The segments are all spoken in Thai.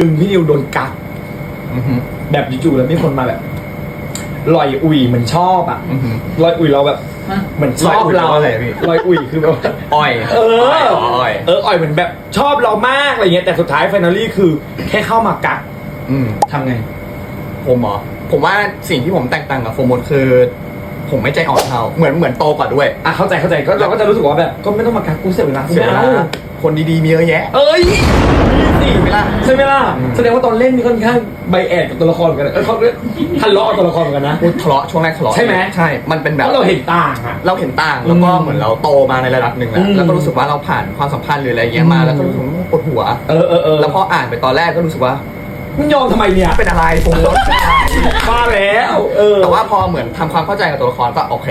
ดึงพี่นิวโดนกักอือหือ แบบจู่ๆแล้วมีคนมาแบบลอยอุ่ยเหมือนชอบอะอือหือ ลอยอุ่ยเราแบบเหมือนชอบลอยอุ่ยเราแปลว่าอะไรพี่ ลอยอุ่ยคือแบบว่าอ้อยเอออ้อยเอออ่อยเหมือนแบบชอบเรามากอะไรเงี้ยแต่สุดท้ายไฟนอลี่คือ แค่เข้ามากักอืมทำไง ผมเหรอผมว่าสิ่งที่ผมแตกต่างกับโฟร์โมดคือ ผมไม่ใจอ่อนเท่าเหมือนเหมือนโตกว่าด้วย อะเข้าใจเข้าใจก็เราก็จะรู้สึกว่าแบบ ก็ไม่ต้องมากักกูเสียเวลาเสียเวลาไม่อคนดีๆมีเยอะแยะ เอ้ยนี่สิใช่ไหมล่ะใช่ไหมล่ะอืมแสดงว่าตอนเล่นนี่ค่อนข้างใบแอดกับตัวละครเหมือนกันนะเออเขาเรียกทะเลาะกับตัวละครเหมือนกันนะ พูดทะเลาะช่วงแรกทะเลาะใช่ไหม ใช่ มันเป็นเพแบบราะเราเห็นต่างอะเราเห็นต่างแล้วก็อืมเหมือนเราโตมาในระดับหนึ่งแล้วอืมแล้วก็รู้สึกว่าเราผ่านความสัมพันธ์หรืออะไรเงี้ยมาอืมแล้วก็รู้สึกว่าปวดหัว เออเออเออแล้วพออ่านไปตอนแรกก็รู้สึกว่ามึงยอมทำไมเนี่ยเป็นอะไรโฟร์โมดเป็นอะไรมาแล้ว เออแต่ว่าพอเหมือนทำความเข้าใจกับตัวละครก็โอเค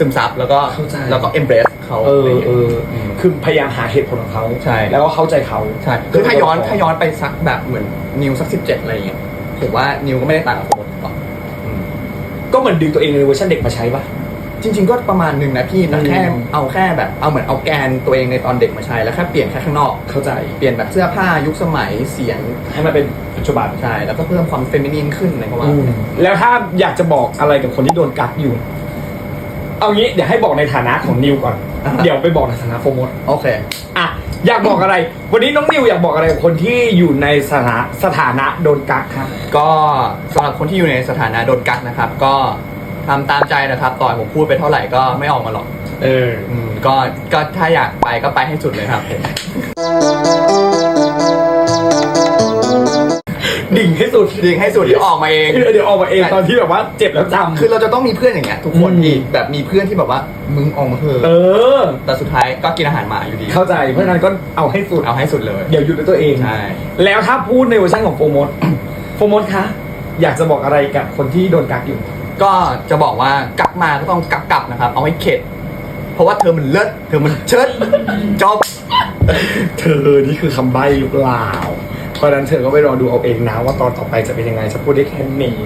ซึมซับแล้วก็เข้าใจ แล้วก็เอมเบรสเขาเอออะไรเงี้ยเออมคือพยายามหาเหตุผลของเขาใช่ แล้วก็เข้าใจเขาใช่คือถ้าย้อนถ้าย้อนไปสักแบบเหมือนนิวสักสิบเจ็ดอะไรเงี้ยผมว่านิวก็ไม่ได้ต่างกับโฟร์โมดหรอกอืมก็เหมือนดึงตัวเองในเวอร์ชันเด็กมาใช้ป่ะจริง ๆ ก็ประมาณหนึ่งนะพี่แต่แค่อืม เอาแค่แบบเอาเหมือนเอาแกนตัวเองในตอนเด็กมาใช้แล้วแค่เปลี่ยนแค่ข้างนอก เข้าใจ เปลี่ยนแบบเสื้อผ้ายุคสมัยเสียงให้มันเป็นปัจจุบันใช่แล้วก็เพิ่มความเฟมินีนขึ้นอะไรก็ว่าอืมแล้วถ้าอยากจะบอกอะไรกับคนที่โดนกักอยู่ เอางี้เดี๋ยวให้บอกในฐานะของนิวก่อนเดี๋ยวไปบอกในฐานะโฟร์โมดโอเค อะอยากบอกอะไร วันนี้น้องนิวอยากบอกอะไรกับคนที่อยู่ในสถานะสถานะโดนกักครับ ก็สำหรับคนที่อยู่ในสถานะโดนกักนะครับ ก็ทำตามใจนะครับต่อให้ผมพูดไปเท่าไหร่ก็ไม่ออกมาหรอกเออ อืมก็ก็ถ้าอยากไปก็ไปให้สุดเลยครับผม ให้สุดดิ่งให้สุดเดี๋ยวออกมาเอง เดี๋ยวออกมาเองตอนที่แบบว่าเจ็บแล้วจำคือเราจะต้องมีเพื่อนอย่างเงี้ยทุกคนอืมอีกแบบมีเพื่อนที่แบบว่ามึงออกมาเถเออะอแต่สุดท้ายก็กินอาหารหมาอยู่ดี เข้าใจเพราะฉะนั้นก็เอาให้สุดเอาให้สุดเลย เดี๋ยวหยุดด้วยตัวเองใช่แล้วถ้าพูดในเวอร์ชันของโฟร์โมดโฟร์โมดคะอยากจะบอกอะไรกับคนที่โดนกักอยู่ ก็จะบอกว่ากักมาก็ต้องกักกลับนะครับ เอาให้เข็ด เพราะว่าเธอมันเลิศเธอมันเชิดจบเธอนี่คือคำใบ้หรือเปล่า เพราะฉะนั้นเธอก็ไปรอดูเอาเองนะว่าตอนต่อไปจะเป็นยังไงจะพูดได้แค่นี้